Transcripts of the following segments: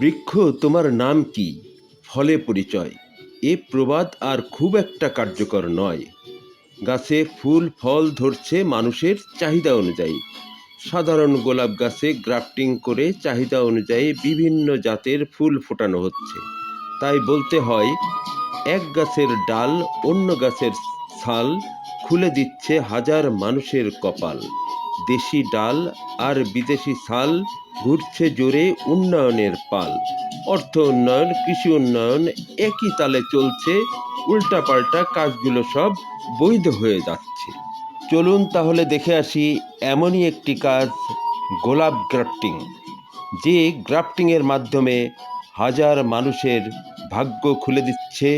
বৃক্ষ তোমার নাম কি? ফলে পরিচয়। এ প্রবাদ আর খুব একটা কার্যকর নয়। গাছে ফুল, ফল ধরছে মানুষের চাহিদা অনুযায়ী। সাধারণ গোলাপ গাছে গ্রাফটিং করে চাহিদা অনুযায়ী বিভিন্ন জাতের ফুল ফোটানো হচ্ছে। তাই বলতে হয়, এক গাছের ডাল অন্য গাছের ছাল খুলে দিচ্ছে হাজার মানুষের কপাল। দেশি ডাল আর বিদেশি ছাল ঘুরছে জোরে উন্নয়নের পাল। অর্থ উন্নয়ন কৃষি উন্নয়ন একই তালে চলছে উল্টাপাল্টা কাজগুলো সব বৈধ হয়ে যাচ্ছে। চলুন তাহলে দেখে আসি এমনই একটি কাজ গোলাপ গ্রাফটিং। যে গ্রাফটিংয়ের মাধ্যমে হাজার মানুষের ভাগ্য খুলে দিচ্ছে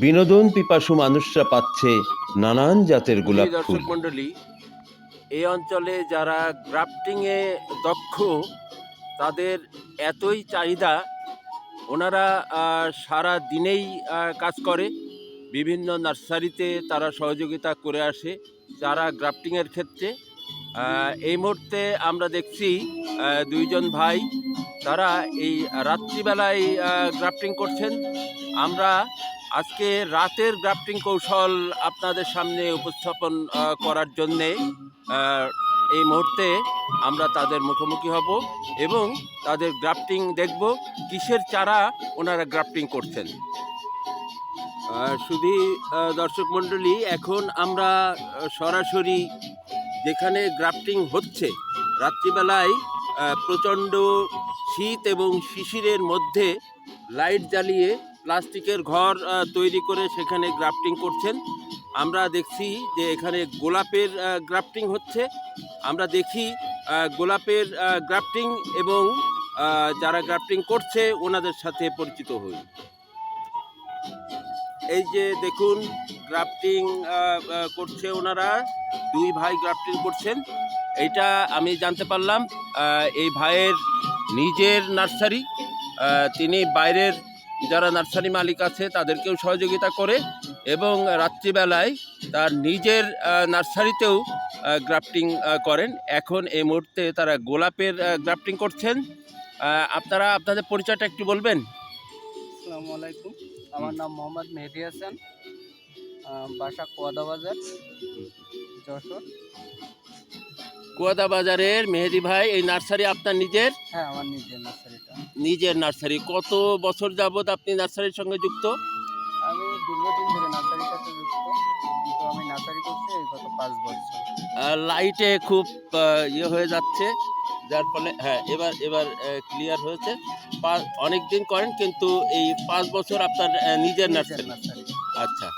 বিনোদন পিপাসু মানুষরা পাচ্ছে নানান জাতের গোলাপ ফুল। মণ্ডলী এই অঞ্চলে যারা গ্রাফটিংয়ে দক্ষ, তাদের এতই চাহিদা, ওনারা সারা দিনেই কাজ করে। বিভিন্ন নার্সারিতে তারা সহযোগিতা করে আসে যারা গ্রাফটিংয়ের ক্ষেত্রে। এই মুহূর্তে আমরা দেখছি দুইজন ভাই, তারা এই রাত্রিবেলায় গ্রাফটিং করছেন। আমরা আজকে রাতের গ্রাফটিং কৌশল আপনাদের সামনে উপস্থাপন করার জন্যে এই মুহূর্তে আমরা তাদের মুখোমুখি হব এবং তাদের গ্রাফটিং দেখব কিসের চারা ওনারা গ্রাফটিং করছেন। শুধু দর্শক মণ্ডলী, এখন আমরা সরাসরি যেখানে গ্রাফটিং হচ্ছে, রাত্রিবেলায় প্রচণ্ড শীত এবং শিশিরের মধ্যে লাইট জ্বালিয়ে প্লাস্টিকের ঘর তৈরি করে সেখানে গ্রাফটিং করছেন। আমরা দেখছি যে এখানে গোলাপের গ্রাফটিং হচ্ছে। আমরা দেখি গোলাপের গ্রাফটিং এবং যারা গ্রাফটিং করছে ওনাদের সাথে পরিচিত হই। এই যে দেখুন, গ্রাফটিং করছে ওনারা। দুই ভাই গ্রাফটিং করছেন। এইটা আমি জানতে পারলাম এই ভাইয়ের নিজের নার্সারি। তিনি বাইরের যারা নার্সারি মালিক আছে, তাদেরকেও সহযোগিতা করে। এবং রাত্রিবেলায় তার নিজের নার্সারিতেও গ্রাফটিং করেন। এখন এই মুহূর্তে তারা গোলাপের গ্রাফটিং করছেন। আপনারা আপনাদের পরিচয়টা একটু বলবেন? আসসালামু আলাইকুম। আমার নাম মোহাম্মদ মেহেদি হাসান। বাসা কোয়াদা বাজার যশোর। কুয়াদা বাজারের মেহেদি ভাই এই নার্সারি আপনার নিজের? হ্যাঁ আমার নিজের নার্সারিটা। নিজের নার্সারি। কত বছর যাবত আপনি নার্সারির সঙ্গে যুক্ত? দীর্ঘদিন ধরে নার্সারির সাথে যুক্ত কিন্তু আমি নার্সারি করছি এই গত পাঁচ বছর। লাইটে খুব ইয়ে হয়ে যাচ্ছে যার ফলে হ্যাঁ এবার এবার ক্লিয়ার হয়েছে। অনেক দিন করেন কিন্তু এই পাঁচ বছর আপনার নিজের নার্সারি। নার্সারি। আচ্ছা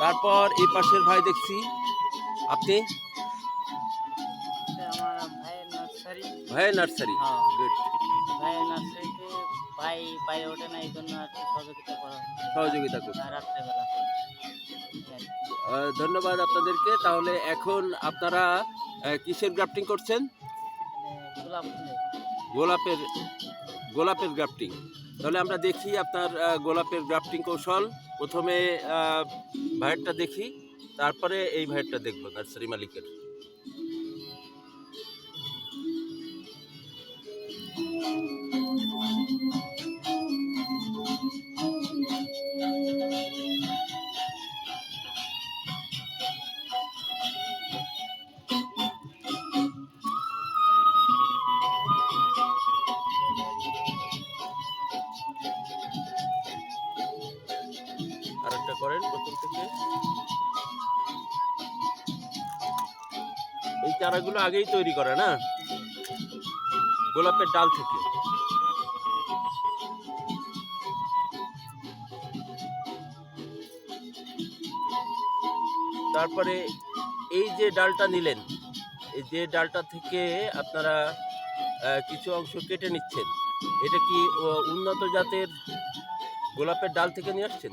তারপর এই পাশের ভাই দেখছি। আপনি? ভাইয়ের নার্সারি। ভাইয়ের নার্সারি হ্যাঁ। গুড ভাইয়ের নার্সারিতে ভাই বাইরে ওঠে না এই জন্য আর সহযোগিতা করা সহযোগিতা করুন রাত্রেবেলা। ধন্যবাদ আপনাদেরকে। তাহলে এখন আপনারা কিসের গ্রাফটিং করছেন? গোলাপ গোলাপের গোলাপের গ্রাফটিং। তাহলে আমরা দেখি আপনার গোলাপের গ্রাফটিং কৌশল। প্রথমে ভাইয়েরটা দেখি তারপরে এই ভাইয়েরটা দেখব নার্সারি মালিকের এই চারাগুলো আগেই তৈরি করে, না? গোলাপের ডাল থেকে। তারপরে এই যে ডালটা নিলেন, এই যে ডালটা থেকে আপনারা কিছু অংশ কেটে নিচ্ছেন, এটা কি উন্নত জাতের গোলাপের ডাল থেকে নিয়ে আসছেন?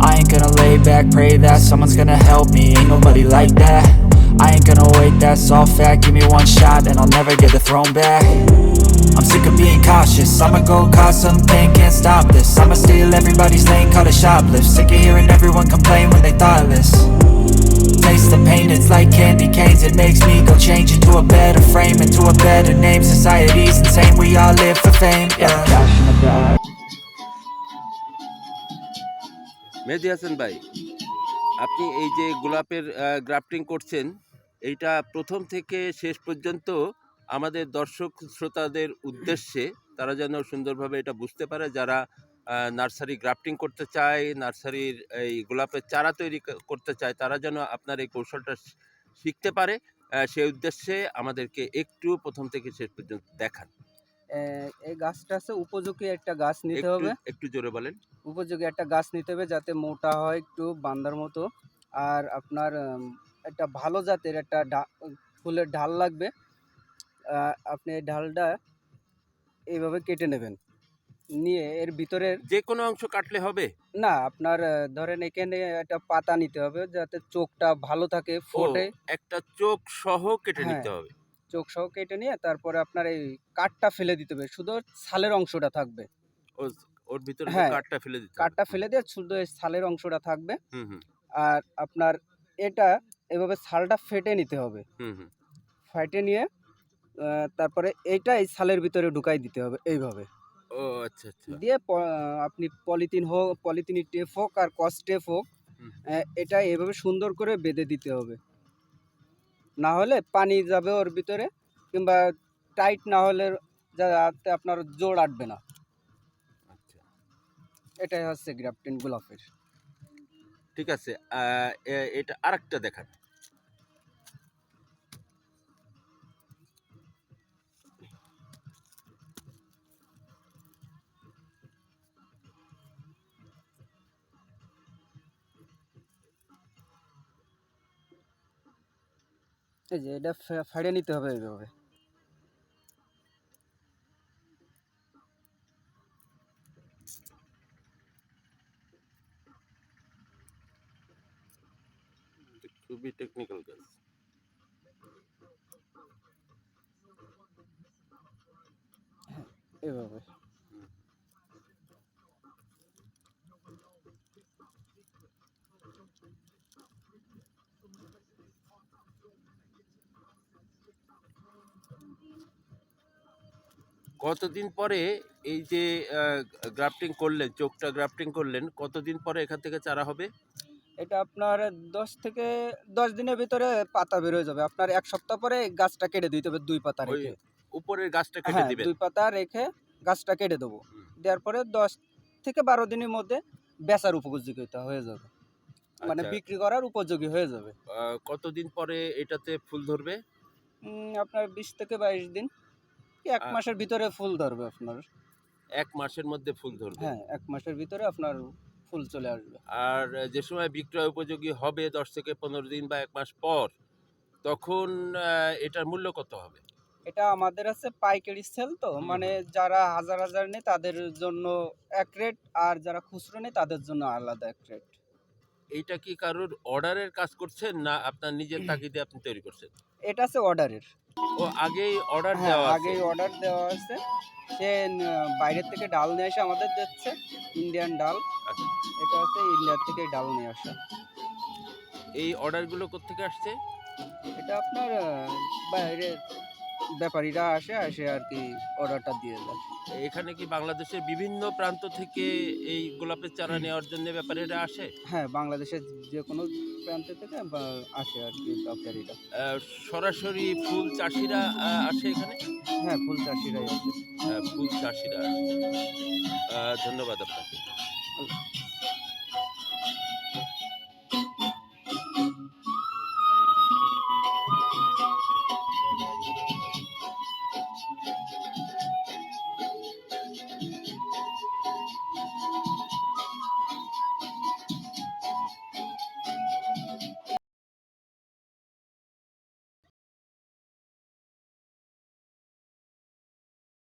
I ain't gonna lay back, pray that someone's gonna help me. Ain't nobody like that. I ain't gonna wait, that's all fact. Give me one shot and I'll never get the throne back. I'm sick of being cautious. I'ma go cause something, can't stop this. I'ma steal everybody's lane, call it shoplift. Sick of hearing everyone complain when they thoughtless. Taste the pain, it's like candy canes. It makes me go change into a better frame, into a better name. Society's insane, we all live for fame. Yeah. Mehedi Hasan ভাই, আপনি এই যে গোলাপের grafting করছেন, এইটা প্রথম থেকে শেষ পর্যন্ত আমাদের দর্শক শ্রোতাদের উদ্দেশ্যে তারা যেন সুন্দরভাবে এটা বুঝতে পারে, যারা নার্সারি গ্রাফটিং করতে চায়, নার্সারির এই গোলাপের চারা তৈরি করতে চায়, তারা যেন আপনার এই কৌশলটা শিখতে পারে সেই উদ্দেশ্যে আমাদেরকে একটু প্রথম থেকে শেষ পর্যন্ত দেখান। এই গাছটা আছে উপযোগী একটা গাছ নিতে হবে। একটু জোরে বলেন। উপযোগী একটা গাছ নিতে হবে যাতে মোটা হয় একটু বান্দার মতো। আর আপনার একটা ভালো জাতের একটা ফুলের ঢাল লাগবে। আপনি এই ঢালটা এইভাবে কেটে নেবেন। নিয়ে এর ভিতরের যে কোনো অংশ কাটলে হবে? না আপনার ধরেন এখানে একটা পাতা নিতে হবে যাতে চোখটা ভালো থাকে ফোটে। একটা চোখ সহ কেটে হ্যাঁ। নিতে হবে। চোখ সহ কেটে নিয়ে তারপরে আপনার এই কাঠটা ফেলে দিতে হবে। শুধু ছালের অংশটা থাকবে। ওর ভিতরে হ্যাঁ, কাঠটা ফেলে দিতে কাঠটা ফেলে দিয়ে শুধু এই ছালের অংশটা থাকবে। হুম হুম। আর আপনার এটা এভাবে ছালটা ফেটে নিতে হবে। হুম হুম। ফেটে নিয়ে তারপরে এইটা এই ছালের ভিতরে ঢুকাই দিতে হবে এইভাবে। ও আচ্ছা আচ্ছা। দিয়ে আপনি পলিথিন হোক পলিথিনের টেপ হোক আর কস টেপ হোক এটা এভাবে সুন্দর করে বেঁধে দিতে হবে। না হলে পানি যাবে ওর ভিতরে কিংবা টাইট না হলে যাতে আপনার জোর আটবে না। আচ্ছা। এটাই হচ্ছে গ্রাফটিন গোলাপের ঠিক আছে এটা আরেকটা দেখান। এই যে এটা ফে- ফাড়িয়ে নিতে হবে এইভাবে। খুবই টেকনিক্যাল কাজ। এইভাবে। কতদিন পরে এই যে গ্রাফটিং করলেন চোখটা গ্রাফটিং করলেন কতদিন পরে এখান থেকে চারা হবে? এটা আপনার দশ থেকে দশ দিনের ভিতরে পাতা বের হয়ে যাবে। আপনার এক সপ্তাহ পরে গাছটা কেটে দিতে হবে দুই পাতা রেখে। উপরের গাছটা কেটে হ্যাঁ দিবেন? দুই পাতা রেখে গাছটা কেটে দেবো। দেওয়ার পরে দশ থেকে বারো দিনের মধ্যে বেচার উপযোগিতা হয়ে যাবে। মানে আচ্ছা, বিক্রি করার উপযোগী হয়ে যাবে। কতদিন পরে এটাতে ফুল ধরবে? আপনার বিশ থেকে বাইশ দিন। এক মাসের ভিতরে ফুল ধরবে আপনার? এক মাসের মধ্যে ফুল ধরবে। হ্যাঁ এক মাসের ভিতরে আপনার ফুল চলে আসবে। আর যে সময় বিক্রয় উপযোগী হবে দশ থেকে পনেরো দিন বা এক মাস পর তখন এটার মূল্য কত হবে? এটা আমাদের আছে পাইকারি সেল তো মানে যারা হাজার হাজার নেয় তাদের জন্য এক রেট আর যারা খুচরো নেই তাদের জন্য আলাদা এক রেট। এইটা কি কারোর অর্ডারের কাজ করছেন না আপনার নিজের তাগিদে আপনি তৈরি করছেন? এটা আছে অর্ডারের। ও আগেই অর্ডার হ্যাঁ দেওয়া আছে। আগেই অর্ডার দেওয়া আছে। সে বাইরের থেকে ডাল নিয়ে এসে আমাদের দিচ্ছে ইন্ডিয়ান ডাল। আচ্ছা। এটা হচ্ছে ইন্ডিয়ার থেকে ডাল নিয়ে আসা। এই অর্ডারগুলো কোত্থেকে আসছে? এটা আপনার বাইরের ব্যাপারীরা আসে আসে আর কি অর্ডারটা দিয়ে দেয়। এখানে কি বাংলাদেশের বিভিন্ন প্রান্ত থেকে এই গোলাপের চারা নেওয়ার জন্য ব্যাপারীরা আসে? হ্যাঁ বাংলাদেশের যে কোনো প্রান্ত থেকে আসে আর কি ব্যাপারীরা। সরাসরি ফুল চাষিরা আসে এখানে? হ্যাঁ ফুল চাষিরাই আহ, ফুল চাষিরা আসে। ধন্যবাদ আপনাকে।